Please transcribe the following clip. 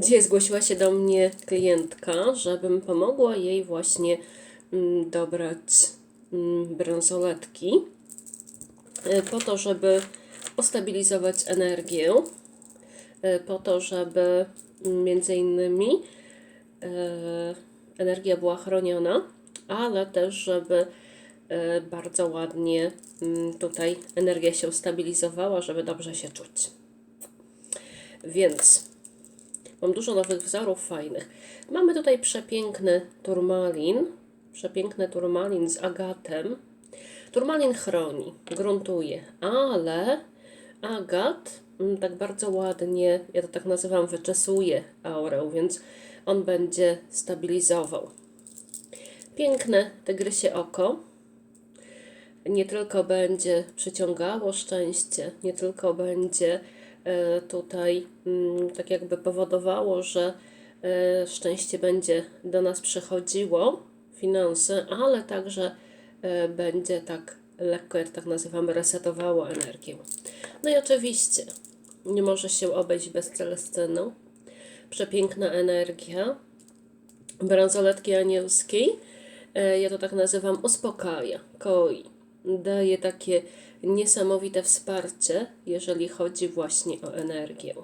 Dzisiaj zgłosiła się do mnie klientka, żebym pomogła jej właśnie mm, dobrać mm, bransoletki y, po to, żeby ustabilizować energię, y, po to, żeby mm, między innymi e, energia była chroniona, ale też, żeby e, bardzo ładnie tutaj energia się ustabilizowała, żeby dobrze się czuć. Więc mam dużo nowych wzorów fajnych. Mamy tutaj przepiękny turmalin, przepiękny turmalin z agatem. Turmalin chroni, gruntuje, ale agat mm, tak bardzo ładnie, ja to tak nazywam, wyczesuje aurę, więc on będzie stabilizował. Piękne tygrysie oko. Nie tylko będzie przyciągało szczęście, nie tylko będzie tutaj mm, tak jakby powodowało, że e, szczęście będzie do nas przychodziło, finanse, ale także e, będzie tak lekko, jak tak nazywamy, resetowało energię. No i oczywiście nie może się obejść bez Celestynu. Przepiękna energia bransoletki anielskiej, e, ja to tak nazywam, uspokaja, koi. Daje takie niesamowite wsparcie, jeżeli chodzi właśnie o energię.